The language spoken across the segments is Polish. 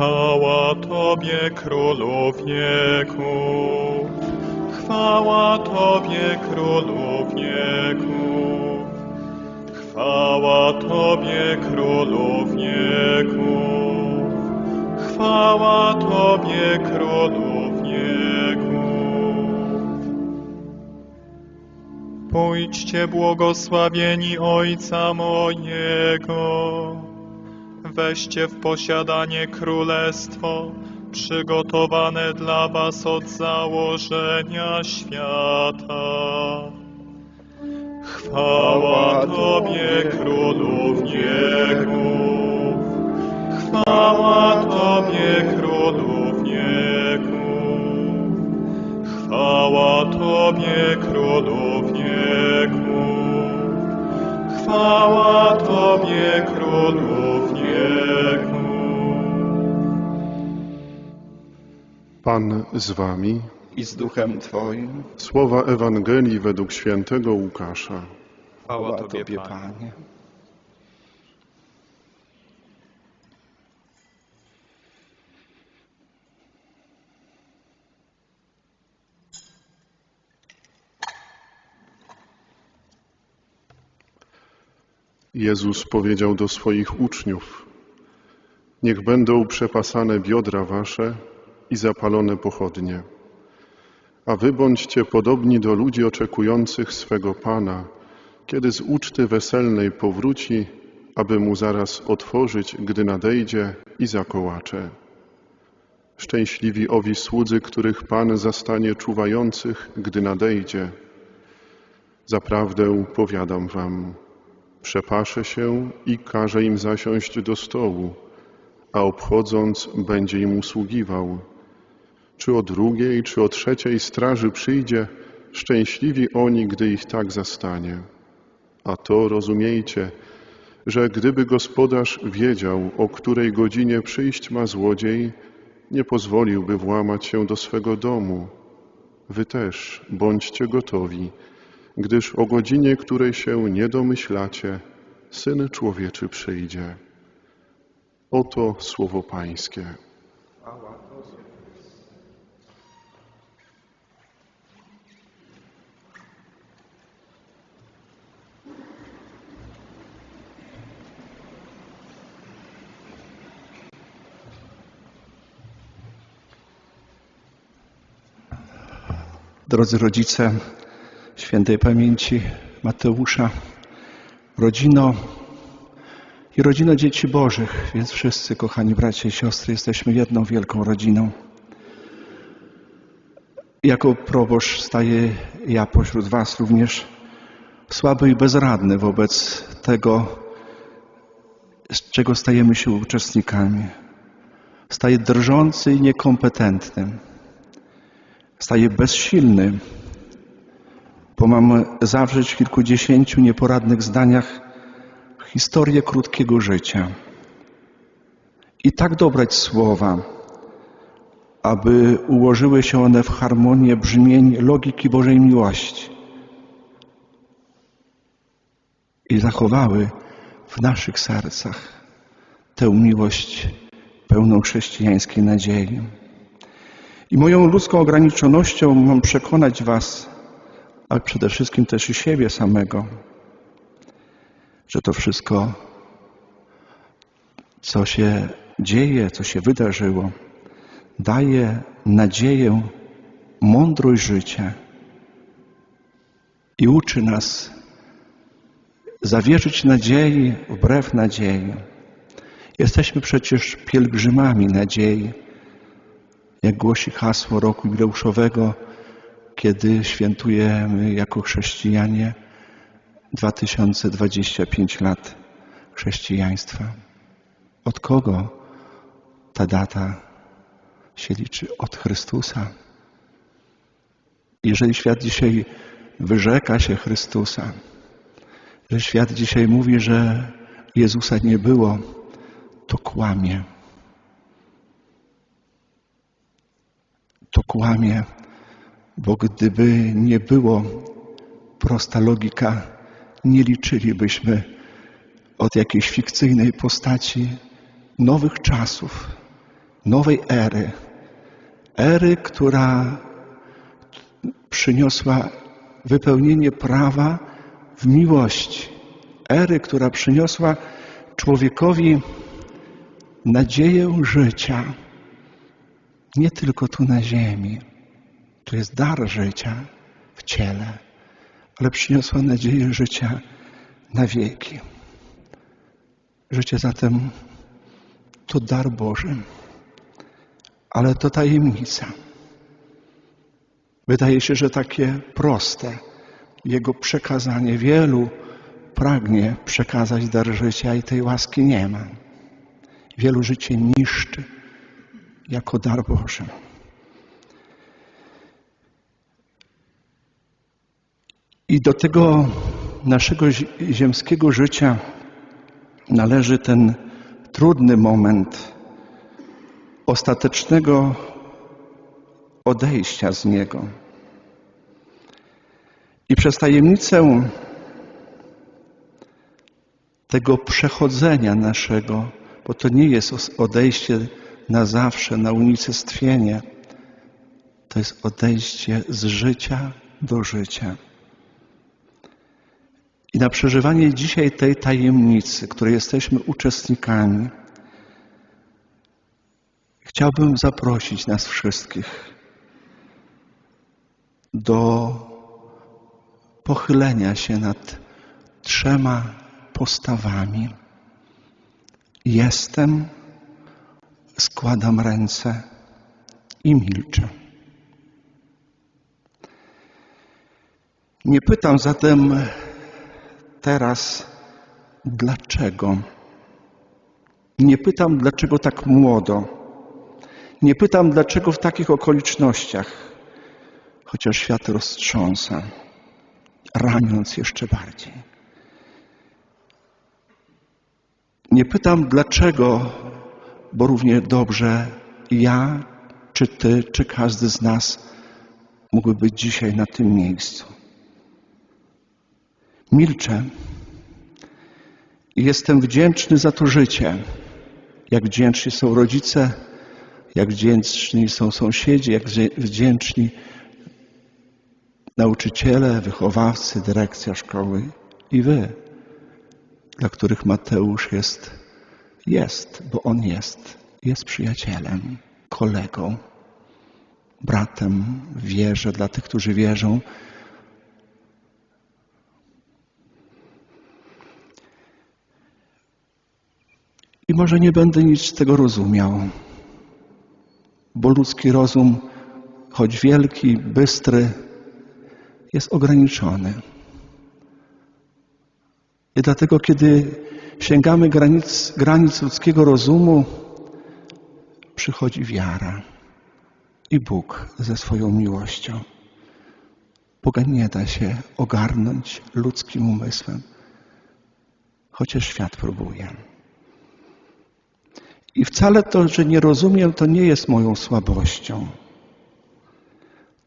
Chwała Tobie, Królu. Chwała Tobie, Królu. Chwała Tobie, Królu. Chwała Tobie, Królu. Pójdźcie błogosławieni Ojca mojego. Weźcie w posiadanie królestwo przygotowane dla was od założenia świata. Chwała Tobie, Królu. Chwała Pan z wami. i z duchem Twoim. Słowa Ewangelii według świętego Łukasza. Chwała Tobie, Panie. Jezus powiedział do swoich uczniów: Niech będą przepasane biodra wasze i zapalone pochodnie. A wy bądźcie podobni do ludzi oczekujących swego Pana, kiedy z uczty weselnej powróci, aby mu zaraz otworzyć, gdy nadejdzie i zakołacze. Szczęśliwi owi słudzy, których Pan zastanie czuwających, gdy nadejdzie. Zaprawdę powiadam wam, przepasze się i każe im zasiąść do stołu, a obchodząc będzie im usługiwał. Czy o drugiej, czy o trzeciej straży przyjdzie, szczęśliwi oni, gdy ich tak zastanie. A to rozumiejcie, że gdyby gospodarz wiedział, o której godzinie przyjść ma złodziej, nie pozwoliłby włamać się do swego domu. Wy też bądźcie gotowi, gdyż o godzinie, której się nie domyślacie, Syn Człowieczy przyjdzie. Oto słowo Pańskie. Drodzy rodzice świętej pamięci Mateusza, rodzino i rodzino dzieci Bożych, więc wszyscy, kochani bracia i siostry, jesteśmy jedną wielką rodziną. Jako proboszcz staję ja pośród Was również słaby i bezradny wobec tego, z czego stajemy się uczestnikami. Staję drżący i niekompetentny. Staję bezsilny, bo mam zawrzeć w kilkudziesięciu nieporadnych zdaniach historię krótkiego życia. I tak dobrać słowa, aby ułożyły się one w harmonię brzmień logiki Bożej miłości i zachowały w naszych sercach tę miłość pełną chrześcijańskiej nadziei. I moją ludzką ograniczonością mam przekonać Was, ale przede wszystkim też i siebie samego, że to wszystko, co się dzieje, co się wydarzyło, daje nadzieję, mądrość życia i uczy nas zawierzyć nadziei wbrew nadziei. Jesteśmy przecież pielgrzymami nadziei jak głosi hasło roku jubileuszowego, kiedy świętujemy jako chrześcijanie 2025 lat chrześcijaństwa. Od kogo ta data się liczy? Od Chrystusa. Jeżeli świat dzisiaj wyrzeka się Chrystusa, że świat dzisiaj mówi, że Jezusa nie było, to kłamie. Kłamie, bo gdyby nie było prosta logika, nie liczylibyśmy od jakiejś fikcyjnej postaci nowych czasów, nowej ery. Ery, która przyniosła wypełnienie prawa w miłości. Ery, która przyniosła człowiekowi nadzieję życia. Nie tylko tu na ziemi. To jest dar życia w ciele, ale przyniosła nadzieję życia na wieki. Życie zatem to dar Boży, ale to tajemnica. Wydaje się, że takie proste. Jego przekazanie wielu pragnie przekazać dar życia i tej łaski nie ma. Wielu życie niszczy jako dar Boży. I do tego naszego zi- ziemskiego życia należy ten trudny moment ostatecznego odejścia z niego. I przez tajemnicę tego przechodzenia naszego, bo to nie jest odejście na zawsze, na unicestwienie, to jest odejście z życia do życia. I na przeżywanie dzisiaj tej tajemnicy, której jesteśmy uczestnikami, chciałbym zaprosić nas wszystkich do pochylenia się nad trzema postawami. Jestem, składam ręce i milczę. Nie pytam zatem teraz, dlaczego. Nie pytam, dlaczego tak młodo. Nie pytam, dlaczego w takich okolicznościach, chociaż świat roztrząsa, raniąc jeszcze bardziej. Nie pytam, dlaczego, bo równie dobrze ja, czy ty, czy każdy z nas mógłby być dzisiaj na tym miejscu. Milczę i jestem wdzięczny za to życie. Jak wdzięczni są rodzice, jak wdzięczni są sąsiedzi, jak wdzięczni nauczyciele, wychowawcy, dyrekcja szkoły i wy, dla których Mateusz jest, jest, bo on jest, jest przyjacielem, kolegą, bratem. W wierze dla tych, którzy wierzą, I może nie będę nic z tego rozumiał, bo ludzki rozum, choć wielki, bystry, jest ograniczony. I dlatego, kiedy sięgamy granic, granic ludzkiego rozumu, przychodzi wiara i Bóg ze swoją miłością. Boga nie da się ogarnąć ludzkim umysłem, chociaż świat próbuje. I wcale to, że nie rozumiem, to nie jest moją słabością.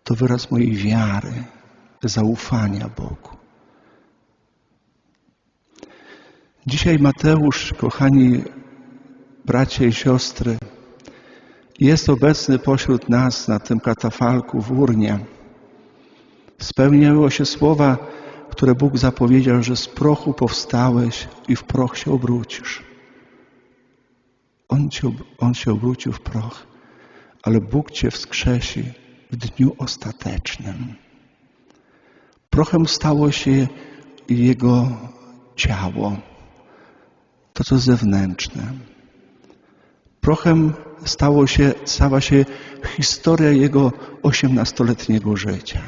To wyraz mojej wiary, zaufania Bogu. Dzisiaj Mateusz, kochani bracia i siostry, jest obecny pośród nas na tym katafalku w urnie. Spełniało się słowa, które Bóg zapowiedział, że z prochu powstałeś i w proch się obrócisz. On, cię, on się obrócił w proch, ale Bóg cię wskrzesi w dniu ostatecznym. Prochem stało się Jego ciało, to co zewnętrzne. Prochem stało się, stała się historia Jego osiemnastoletniego życia.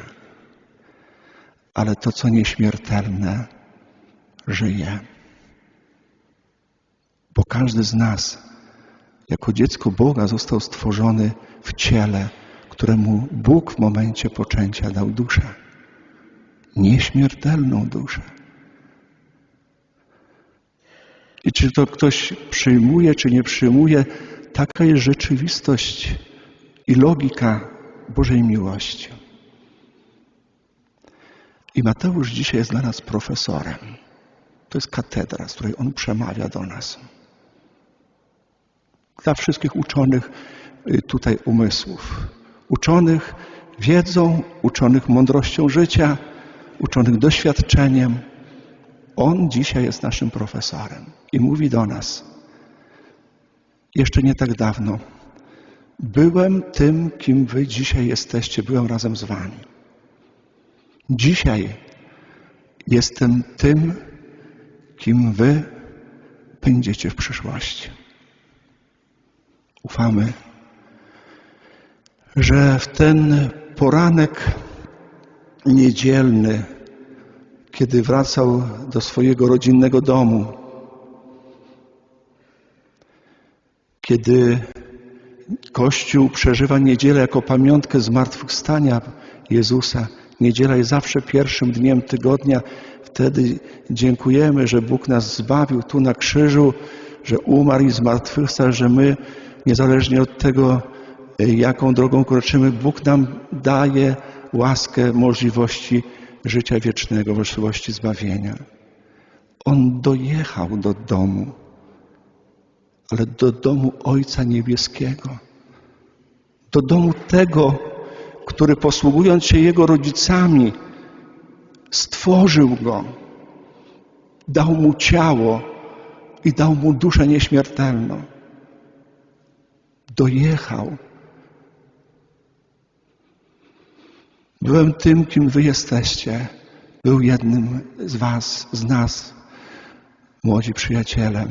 Ale to co nieśmiertelne żyje. Bo każdy z nas jako dziecko Boga został stworzony w ciele, któremu Bóg w momencie poczęcia dał duszę. Nieśmiertelną duszę. I czy to ktoś przyjmuje, czy nie przyjmuje, taka jest rzeczywistość i logika Bożej miłości. I Mateusz dzisiaj jest dla nas profesorem. To jest katedra, z której on przemawia do nas. dla wszystkich uczonych y, tutaj umysłów. Uczonych wiedzą, uczonych mądrością życia, uczonych doświadczeniem. On dzisiaj jest naszym profesorem i mówi do nas, jeszcze nie tak dawno, byłem tym, kim wy dzisiaj jesteście, byłem razem z wami. Dzisiaj jestem tym, kim wy będziecie w przyszłości. Ufamy, że w ten poranek niedzielny, kiedy wracał do swojego rodzinnego domu, kiedy Kościół przeżywa niedzielę jako pamiątkę zmartwychwstania Jezusa. Niedziela jest zawsze pierwszym dniem tygodnia. Wtedy dziękujemy, że Bóg nas zbawił tu na krzyżu, że umarł i zmartwychwstał, że my, niezależnie od tego, jaką drogą kroczymy, Bóg nam daje łaskę możliwości życia wiecznego, możliwości zbawienia. On dojechał do domu ale do domu Ojca Niebieskiego. Do domu tego, który posługując się Jego rodzicami, stworzył go, dał mu ciało i dał mu duszę nieśmiertelną. Dojechał. Byłem tym, kim wy jesteście. Był jednym z was, z nas, młodzi przyjaciele.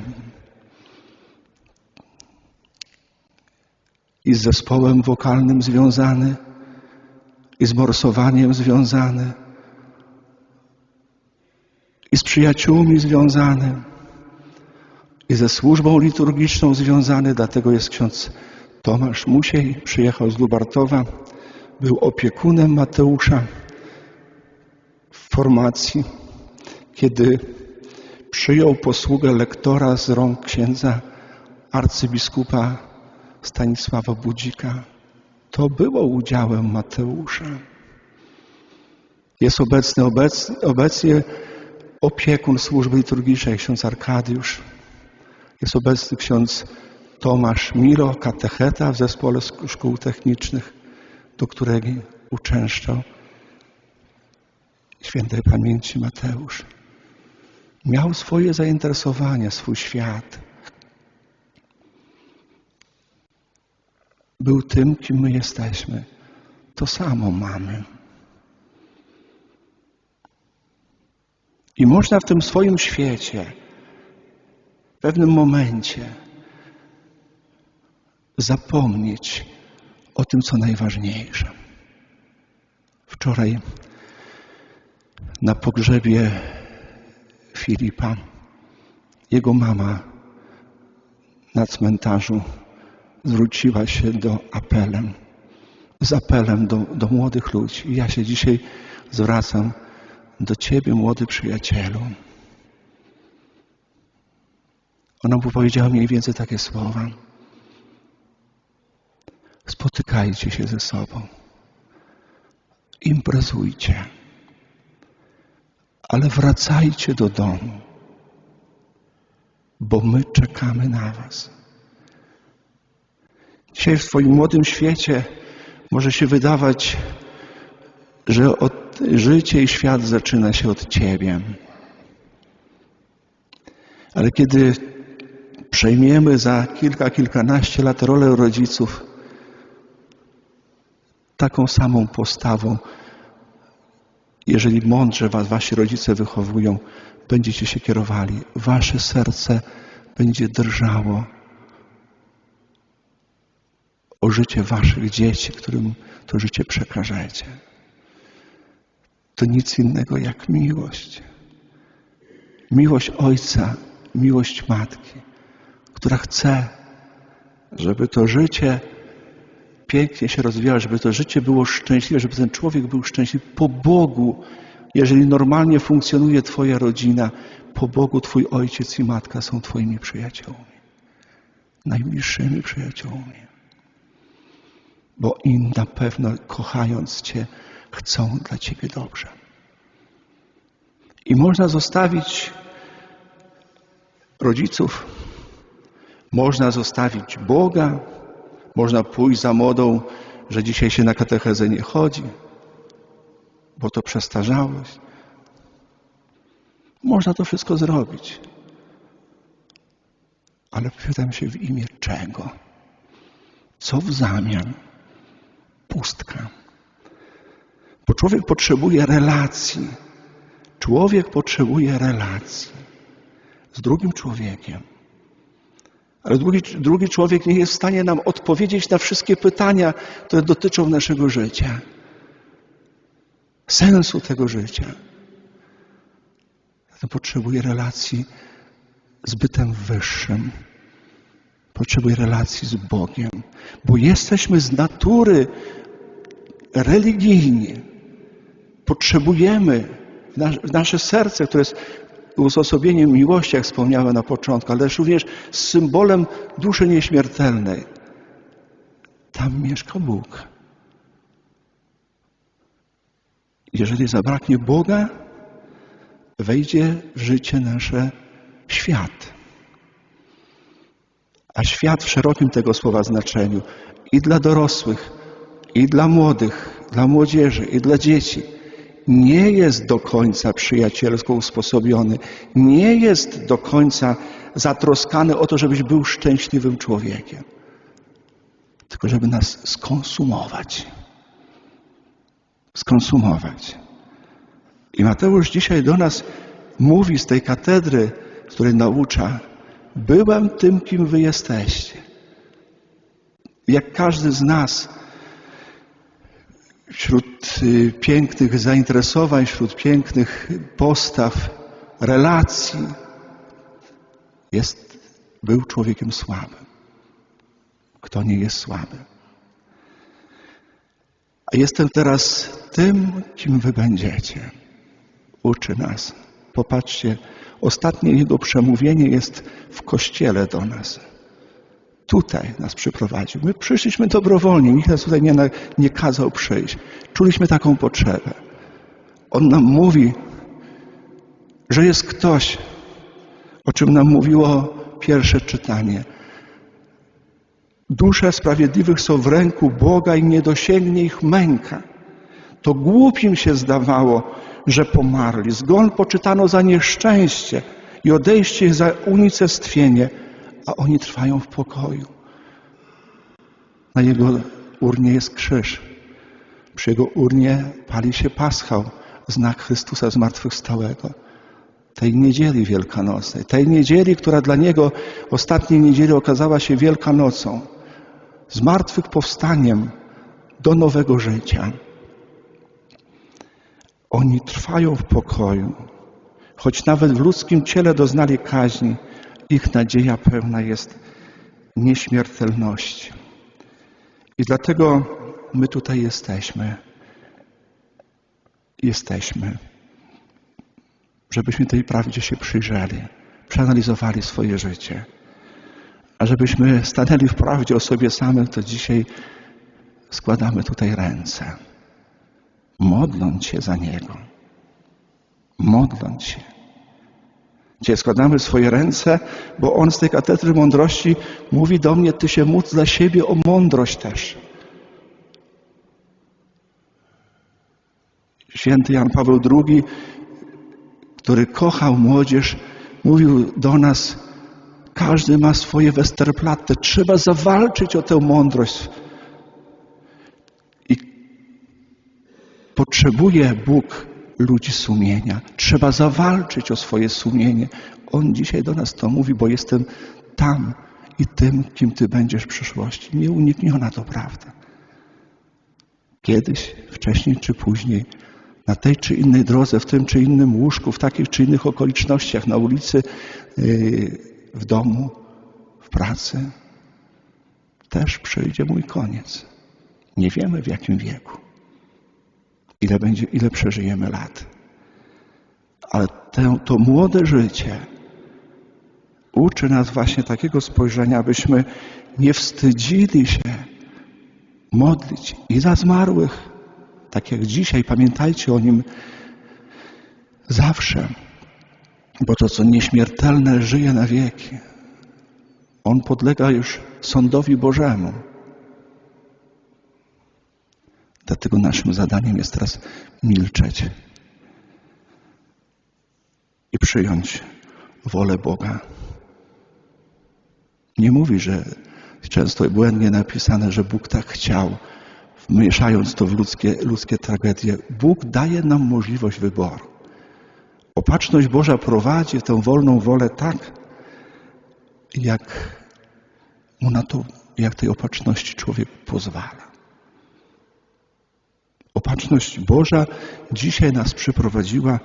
i z zespołem wokalnym związany, i z morsowaniem związany, i z przyjaciółmi związany, i ze służbą liturgiczną związany. Dlatego jest ksiądz Tomasz Musiej, przyjechał z Lubartowa, był opiekunem Mateusza w formacji, kiedy przyjął posługę lektora z rąk księdza arcybiskupa Stanisława Budzika. To było udziałem Mateusza. Jest obecny obecnie, obecnie opiekun służby liturgicznej, ksiądz Arkadiusz. Jest obecny ksiądz Tomasz Miro, katecheta w zespole szkół technicznych, do którego uczęszczał świętej pamięci Mateusz. Miał swoje zainteresowania, swój świat. był tym, kim my jesteśmy. To samo mamy. I można w tym swoim świecie, w pewnym momencie, zapomnieć o tym, co najważniejsze. Wczoraj na pogrzebie Filipa jego mama na cmentarzu zwróciła się do apelem, z apelem do, do młodych ludzi. Ja się dzisiaj zwracam do Ciebie, młody przyjacielu. Ona mu powiedziała mniej więcej takie słowa. Spotykajcie się ze sobą. Imprezujcie. Ale wracajcie do domu, bo my czekamy na Was. Dzisiaj w swoim młodym świecie może się wydawać, że od, życie i świat zaczyna się od Ciebie. Ale kiedy przejmiemy za kilka, kilkanaście lat rolę rodziców, taką samą postawą, jeżeli mądrze was wasi rodzice wychowują, będziecie się kierowali. Wasze serce będzie drżało o życie waszych dzieci, którym to życie przekażecie. To nic innego jak miłość. Miłość Ojca, miłość Matki, która chce, żeby to życie pięknie się rozwijało, żeby to życie było szczęśliwe, żeby ten człowiek był szczęśliwy po Bogu. Jeżeli normalnie funkcjonuje Twoja rodzina, po Bogu Twój ojciec i matka są Twoimi przyjaciółmi, najbliższymi przyjaciółmi bo im na pewno kochając Cię chcą dla Ciebie dobrze. I można zostawić rodziców, Można zostawić Boga, można pójść za modą, że dzisiaj się na katechezę nie chodzi, bo to przestarzałość. Można to wszystko zrobić. Ale pytam się w imię czego? Co w zamian? Pustka. Bo człowiek potrzebuje relacji. Człowiek potrzebuje relacji z drugim człowiekiem. Ale drugi, drugi człowiek nie jest w stanie nam odpowiedzieć na wszystkie pytania, które dotyczą naszego życia, sensu tego życia. Zatem potrzebuje relacji z bytem wyższym. Potrzebuje relacji z Bogiem, bo jesteśmy z natury religijni. Potrzebujemy w nasze serce, które jest uosobieniem miłości, jak wspomniałem na początku, ale również z symbolem duszy nieśmiertelnej. Tam mieszka Bóg. Jeżeli zabraknie Boga, wejdzie w życie nasze świat. A świat w szerokim tego słowa znaczeniu i dla dorosłych, i dla młodych, dla młodzieży, i dla dzieci nie jest do końca przyjacielsko usposobiony, nie jest do końca zatroskany o to, żebyś był szczęśliwym człowiekiem, tylko żeby nas skonsumować. Skonsumować. I Mateusz dzisiaj do nas mówi z tej katedry, której naucza, byłem tym, kim wy jesteście. Jak każdy z nas wśród y, pięknych zainteresowań, wśród pięknych postaw, relacji, jest, był człowiekiem słabym. Kto nie jest słaby? A jestem teraz tym, kim wy będziecie. Uczy nas. Popatrzcie, ostatnie jego przemówienie jest w kościele do nas. Tutaj nas przyprowadził. My przyszliśmy dobrowolnie, nikt nas tutaj nie, nie kazał przyjść. Czuliśmy taką potrzebę. On nam mówi, że jest ktoś, o czym nam mówiło pierwsze czytanie. Dusze sprawiedliwych są w ręku Boga i nie dosięgnie ich męka. To głupim się zdawało, że pomarli. Zgon poczytano za nieszczęście i odejście za unicestwienie, a oni trwają w pokoju. Na jego urnie jest krzyż. Przy jego urnie pali się paschał, znak Chrystusa zmartwychwstałego. Tej niedzieli wielkanocnej, tej niedzieli, która dla niego ostatniej niedzieli okazała się wielkanocą, zmartwychwstaniem do nowego życia. Oni trwają w pokoju, choć nawet w ludzkim ciele doznali kaźni, ich nadzieja pełna jest nieśmiertelności. I dlatego my tutaj jesteśmy. Jesteśmy, żebyśmy tej prawdzie się przyjrzeli, przeanalizowali swoje życie. A żebyśmy stanęli w prawdzie o sobie samych, to dzisiaj składamy tutaj ręce modląc się za Niego. Modląc się. Gdzie składamy swoje ręce, bo On z tej katedry mądrości mówi do mnie, Ty się módl dla siebie o mądrość też. Święty Jan Paweł II, który kochał młodzież, mówił do nas, każdy ma swoje Westerplatte, trzeba zawalczyć o tę mądrość Potrzebuje Bóg ludzi sumienia. Trzeba zawalczyć o swoje sumienie. On dzisiaj do nas to mówi, bo jestem tam i tym, kim Ty będziesz w przyszłości. Nieunikniona to prawda. Kiedyś, wcześniej czy później, na tej czy innej drodze, w tym czy innym łóżku, w takich czy innych okolicznościach, na ulicy, yy, w domu, w pracy, też przyjdzie mój koniec. Nie wiemy w jakim wieku ile, będzie, ile przeżyjemy lat. Ale te, to młode życie uczy nas właśnie takiego spojrzenia, abyśmy nie wstydzili się modlić i za zmarłych, tak jak dzisiaj, pamiętajcie o nim zawsze, bo to, co nieśmiertelne, żyje na wieki. On podlega już sądowi Bożemu. Dlatego naszym zadaniem jest teraz milczeć i przyjąć wolę Boga. Nie mówi, że często błędnie napisane, że Bóg tak chciał, wmieszając to w ludzkie, ludzkie tragedie. Bóg daje nam możliwość wyboru. Opatrzność Boża prowadzi tę wolną wolę tak, jak mu na to, jak tej opatrzności człowiek pozwala. Opatrzność Boża dzisiaj nas przyprowadziła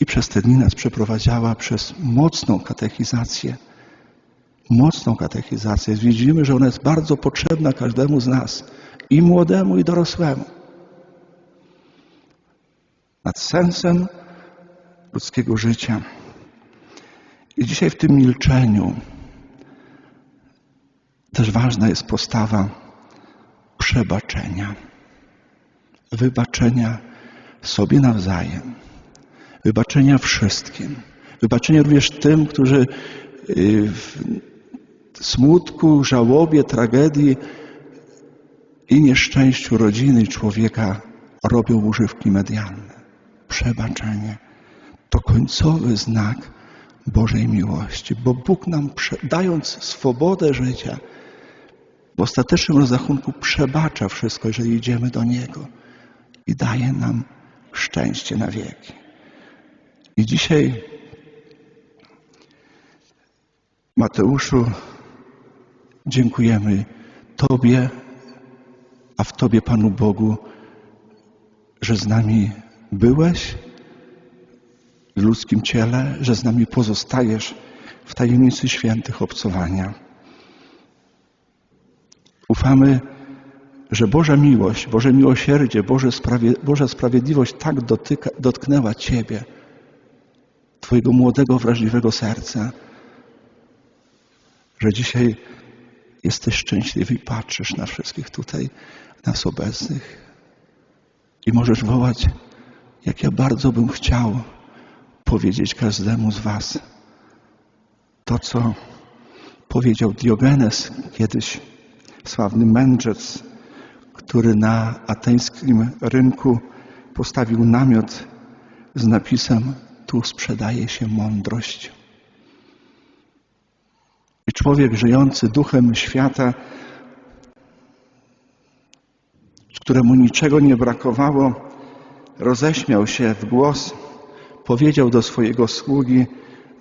i przez te dni nas przeprowadziła przez mocną katechizację. Mocną katechizację. Widzimy, że ona jest bardzo potrzebna każdemu z nas, i młodemu, i dorosłemu. Nad sensem ludzkiego życia. I dzisiaj w tym milczeniu też ważna jest postawa przebaczenia, wybaczenia sobie nawzajem, wybaczenia wszystkim, wybaczenia również tym, którzy y, w smutku, żałobie, tragedii i nieszczęściu rodziny człowieka robią używki medialne. Przebaczenie to końcowy znak Bożej miłości, bo Bóg nam, dając swobodę życia, w ostatecznym rozrachunku przebacza wszystko, jeżeli idziemy do Niego i daje nam szczęście na wieki. I dzisiaj, Mateuszu, dziękujemy Tobie, a w Tobie, Panu Bogu, że z nami byłeś w ludzkim ciele, że z nami pozostajesz w tajemnicy świętych obcowania. Ufamy, że Boża miłość, Boże miłosierdzie, Boże sprawie, Boża sprawiedliwość tak dotyka, dotknęła Ciebie, Twojego młodego, wrażliwego serca, że dzisiaj jesteś szczęśliwy i patrzysz na wszystkich tutaj, nas obecnych. I możesz wołać, jak ja bardzo bym chciał powiedzieć każdemu z Was to, co powiedział Diogenes kiedyś, sławny mędrzec, który na ateńskim rynku postawił namiot z napisem tu sprzedaje się mądrość. I człowiek żyjący duchem świata, któremu niczego nie brakowało, roześmiał się w głos, powiedział do swojego sługi: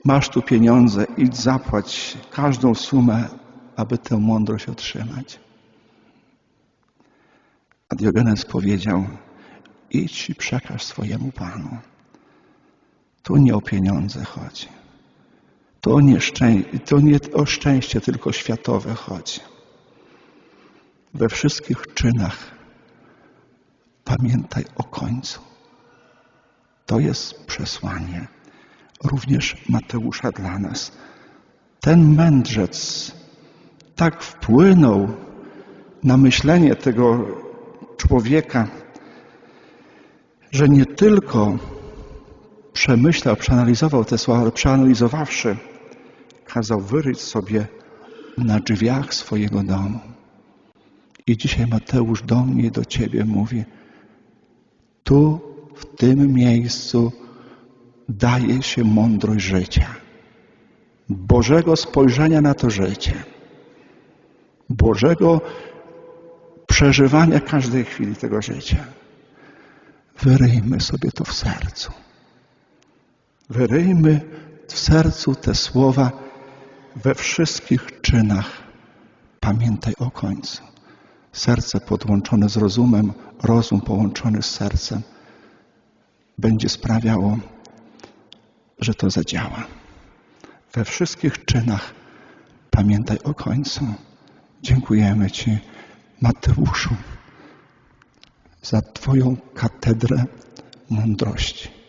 Masz tu pieniądze, idź zapłać każdą sumę, aby tę mądrość otrzymać. A Diogenes powiedział: Idź i przekaż swojemu panu. Tu nie o pieniądze chodzi. To nie, nie o szczęście tylko światowe chodzi. We wszystkich czynach pamiętaj o końcu. To jest przesłanie również Mateusza dla nas. Ten mędrzec tak wpłynął na myślenie tego człowieka, że nie tylko przemyślał, przeanalizował te słowa, ale przeanalizowawszy, kazał wyryć sobie na drzwiach swojego domu. I dzisiaj Mateusz do mnie do Ciebie mówi, tu, w tym miejscu daje się mądrość życia. Bożego spojrzenia na to życie. Bożego przeżywania każdej chwili tego życia. Wyryjmy sobie to w sercu. Wyryjmy w sercu te słowa we wszystkich czynach. Pamiętaj o końcu. Serce podłączone z rozumem, rozum połączony z sercem będzie sprawiało, że to zadziała. We wszystkich czynach pamiętaj o końcu. Dziękujemy Ci, Mateuszu, za Twoją katedrę mądrości.